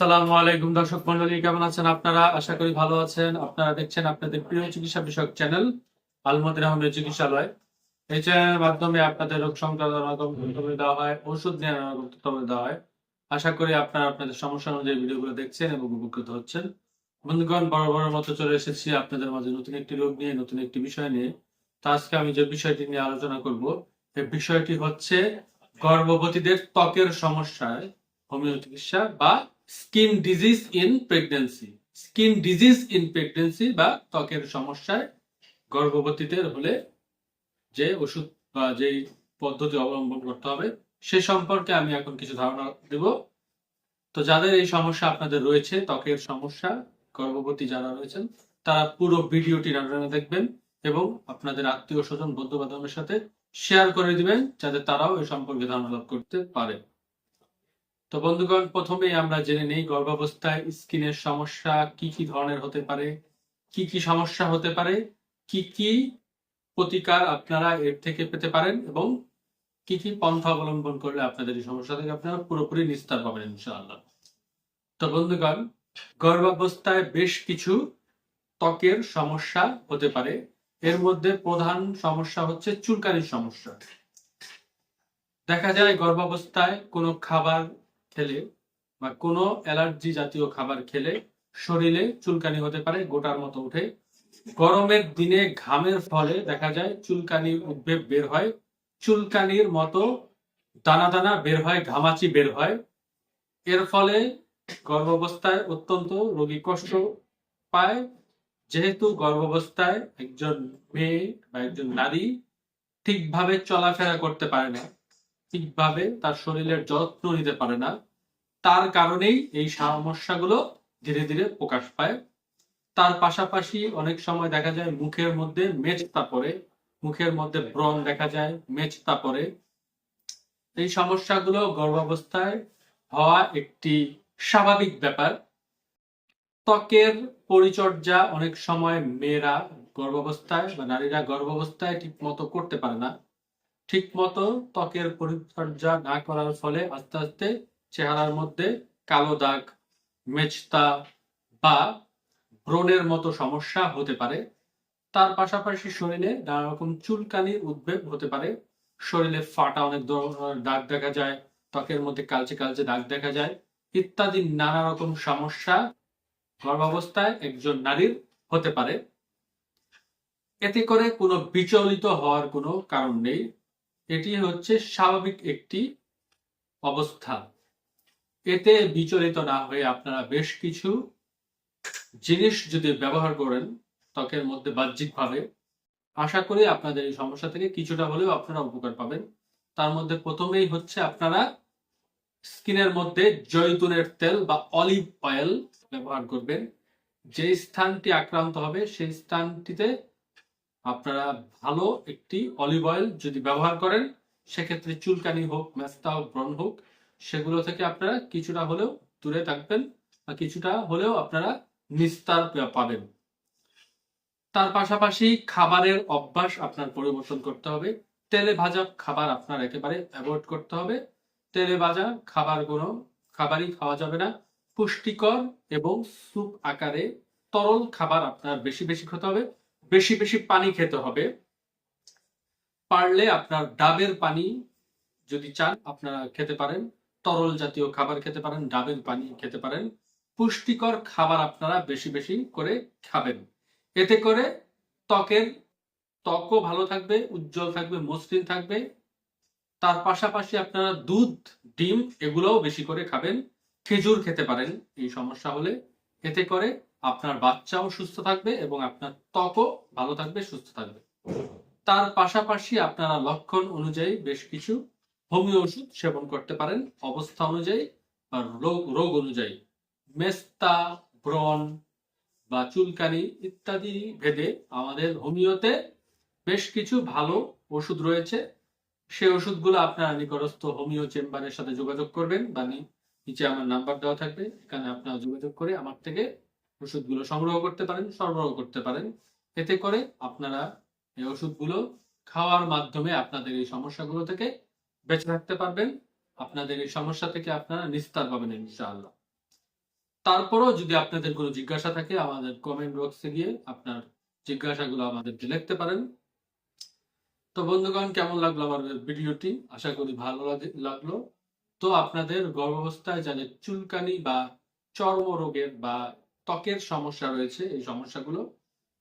সালামু আলাইকুম দর্শক মন্ডলী, কেমন আছেন আপনারা? আশা করি ভালো আছেন। আপনারা দেখছেন আপনাদের প্রিয় চিকিৎসা বিষয়ক চ্যানেল আলমদিন আহমেদ চিকিৎসালয়। এই চ্যানেলের মাধ্যমে আপনাদের রোগ সংক্রান্ত দেওয়া হয়, ওষুধ নিয়ে দেওয়া হয়। আশা করি আপনারা আপনাদের সমস্যা অনুযায়ী ভিডিওগুলো দেখছেন এবং উপকৃত হচ্ছেন। বন্ধুগণ, বড় বড় মতো চলে এসেছি আপনাদের মাঝে নতুন একটি রোগ নিয়ে, নতুন একটি বিষয় নিয়ে। তো আজকে আমি যে বিষয়টি নিয়ে আলোচনা করব, এই বিষয়টি হচ্ছে গর্ভবতীদের ত্বকের সমস্যায় হোমিও চিকিৎসা বা skin disease in pregnancy. Skin disease in pregnancy বা ত্বকের সমস্যায় গর্ভবতীদের হলে যে ওষুধ বা যেই পদ্ধতি অবলম্বন করতে হবে, সে সম্পর্কে আমি এখন কিছু ধারণা দেব। তো যাদের এই সমস্যা আপনাদের রয়েছে, ত্বকের সমস্যা, গর্ভবতী যারা রয়েছেন, তারা পুরো ভিডিওটি রান্না দেখবেন এবং আপনাদের আত্মীয় স্বজন বন্ধু বান্ধবের সাথে শেয়ার করে দিবেন, যাতে তারাও এই সম্পর্কে ধারণা লাভ করতে পারে। তো বন্ধুগণ, প্রথমেই আমরা জেনে নেই গর্ভাবস্থায় স্কিনের সমস্যা কি কি ধরনের হতে পারে, কি কি সমস্যা হতে পারে, কি কি প্রতিকার আপনারা এর থেকে পেতে পারেন এবং কি কি পন্থা অবলম্বন করলে আপনাদের এই সমস্যা থেকে আপনারা পুরোপুরি নিস্তার পাবেন ইনশাআল্লাহ। তো বন্ধুগণ, গর্ভাবস্থায় বেশ কিছু ত্বকের সমস্যা হতে পারে। এর মধ্যে প্রধান সমস্যা হচ্ছে চুলকানির সমস্যা। দেখা যায় গর্ভাবস্থায় কোনো খাবার খেলে বা কোনো অ্যালার্জি জাতীয় খাবার খেলে শরীরে চুলকানি হতে পারে গোটার মতো উঠে। গরমের দিনে ঘামের ফলে দেখা যায় চুলকানির উদ্বেগ বের হয়। চুলকানির মতো দানা দানা বের হয়, ঘামাচি বের হয়। এর ফলে গর্ভাবস্থায় অত্যন্ত রোগী কষ্ট পায়। যেহেতু গর্ভাবস্থায় একজন মেয়ে বা একজন নারী ঠিকভাবে চলাফেরা করতে পারে না। ঠিকভাবে তার শরীরের যত্ন নিতে পারে না, তার কারণেই এই সমস্যাগুলো ধীরে ধীরে প্রকাশ পায়। তার পাশাপাশি অনেক সময় দেখা যায় মুখের মধ্যে মেচতা পড়ে, মুখের মধ্যে ব্রণ দেখা যায় মেচতা পড়ে। এই সমস্যাগুলো গর্ভাবস্থায় হওয়া একটি স্বাভাবিক ব্যাপার। ত্বকের পরিচর্যা অনেক সময় মেয়েরা গর্ভাবস্থায় বা নারীরা গর্ভাবস্থায় ঠিক মতো করতে পারে না। ঠিক মতো ত্বকের পরিচর্যা না করার ফলে আস্তে আস্তে চেহারার মধ্যে কালো দাগ মেচতা বা ব্রণের মতো সমস্যা হতে পারে। তার পাশাপাশি শরীরে নানা রকম চুলকানির উদ্বেগ হতে পারে। শরীরে ফাটা অনেক ধরনের দাগ দেখা যায়, ত্বকের মধ্যে কালচে কালচে দাগ দেখা যায়, ইত্যাদি নানা রকম সমস্যা গর্ভাবস্থায় একজন নারীর হতে পারে। এতে করে কোনো বিচলিত হওয়ার কোনো কারণ নেই। এটি হচ্ছে স্বাভাবিক একটি অবস্থা। এতে বিচলিত না হয়ে আপনারা বেশ কিছু জিনিস যদি ব্যবহার করেন, ত্বকের মধ্যে বাহ্যিকভাবে, আশা করি আপনাদের এই সমস্যা থেকে কিছুটা হলেও আপনারা উপকার পাবেন। তার মধ্যে প্রথমেই হচ্ছে আপনারা স্কিনের মধ্যে জৈতুনের তেল বা অলিভ অয়েল ব্যবহার করবেন। যে স্থানটি আক্রান্ত হবে, সেই স্থানটিতে আপনারা ভালো একটি অলিভ অয়েল যদি ব্যবহার করেন, সেক্ষেত্রে চুলকানি হোক, মেস্তা হোক, ব্রণ হোক, সেগুলো থেকে আপনারা কিছুটা হলেও দূরে থাকবেন বা কিছুটা হলেও আপনারা নিস্তার পাবেন। তার পাশাপাশি খাবারের অভ্যাস আপনার পরিবর্তন করতে হবে। তেলে ভাজা খাবার আপনার একেবারে অ্যাভয়েড করতে হবে। তেলে ভাজা খাবার কোনো খাবারই খাওয়া যাবে না। পুষ্টিকর এবং স্যুপ আকারে তরল খাবার আপনার বেশি বেশি খেতে হবে। বেশি বেশি পানি খেতে হবে। পারলে আপনার ডাবের পানি যদি চান, আপনারা খেতে পারেন। তরল জাতীয় খাবার খেতে পারেন, ডাবের পানি খেতে পারেন। পুষ্টিকর খাবার আপনারা বেশি বেশি করে খাবেন। এতে করে ত্বকের ত্বকও ভালো থাকবে, উজ্জ্বল থাকবে, মসৃণ থাকবে। তার পাশাপাশি আপনারা দুধ, ডিম এগুলোও বেশি করে খাবেন। খেজুর খেতে পারেন, এই সমস্যা হলে। এতে করে আপনার বাচ্চাও সুস্থ থাকবে এবং আপনার ত্বকও ভালো থাকবে, সুস্থ থাকবে। তার পাশাপাশি আপনারা লক্ষণ অনুযায়ী বেশ কিছু হোমিও ওষুধ সেবন করতে পারেন। অবস্থা অনুযায়ী বা রোগ রোগ অনুযায়ী। মেস্তা, ব্রণ বা চুলকানি ইত্যাদি ভেদে আমাদের হোমিওতে বেশ কিছু ভালো ওষুধ রয়েছে। সেই ওষুধগুলো আপনারা নিকটস্থ হোমিও চেম্বারের সাথে যোগাযোগ করবেন। বা নিচে আমার নাম্বার দেওয়া থাকবে। এখানে আপনারা যোগাযোগ করে আমার থেকে ওষুধগুলো সংগ্রহ করতে পারেন, সরবরাহ করতে পারেন। এতে করে আপনারা এই ওষুধগুলো খাওয়ার মাধ্যমে আপনাদের এই সমস্যাগুলো থেকে বেঁচে থাকতে পারবেন। আপনাদের এই সমস্যা থেকে আপনারা নিস্তার পাবেন ইনশাআল্লাহ। তারপরেও যদি আপনাদের কোনো জিজ্ঞাসা থাকে, আমাদের কমেন্ট বক্সে গিয়ে আপনার জিজ্ঞাসাগুলো আমাদেরকে লিখতে পারেন। তো বন্ধুগণ, কেমন লাগল আমাদের ভিডিওটি? আশা করি ভালো লাগল। তো আপনাদের গর্ভাবস্থায় যাদের চুলকানি বা চর্মরোগের বা ত্বকের সমস্যা রয়েছে, এই সমস্যাগুলো,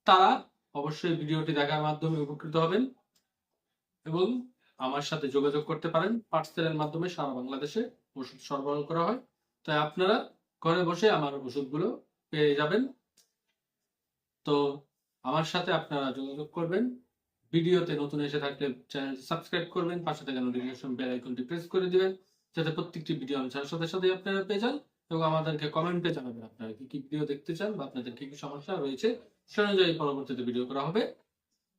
তারা অবশ্যই ভিডিওটি দেখার মাধ্যমে উপকৃত হবেন এবং আমার সাথে যোগাযোগ করতে পারেন। পার্সেলের মাধ্যমে সারা বাংলাদেশে ওষুধ সরবরাহ করা হয়। তাই আপনারা ঘরে বসে আমার ওষুধগুলো পেয়ে যাবেন। তো আমার সাথে আপনারা যোগাযোগ করবেন। ভিডিওতে নতুন এসে থাকলে চ্যানেলটি সাবস্ক্রাইব করবেন, পাশে থাকা নোটিফিকেশন বেল আইকনটি প্রেস করে দিবেন, যাতে প্রত্যেকটি ভিডিও আমি ছাড়ার সাথে সাথে আপনারা পেয়ে যান। এবং আমাদেরকে কমেন্টে জানাবেন আপনারা কি কি ভিডিও দেখতে চান বা আপনাদের কি কি সমস্যা রয়েছে, সে অনুযায়ী পরবর্তীতে ভিডিও করা হবে।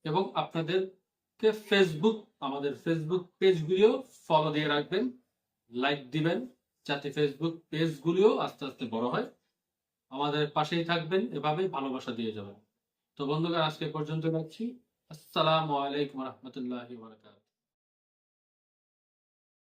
এবং আপনাদেরকে ফেসবুক আমাদের ফেসবুক পেজগুলিও ফলো দিয়ে রাখবেন লাইক দিবেন, যাতে ফেসবুক পেজগুলিও আস্তে আস্তে বড় হয়। আমাদের পাশেই থাকবেন, এভাবেই ভালোবাসা দিয়ে যাবেন। তো বন্ধুগণ, আজকে পর্যন্ত রাখছি। আসসালামু আলাইকুম রহমতুল্লাহি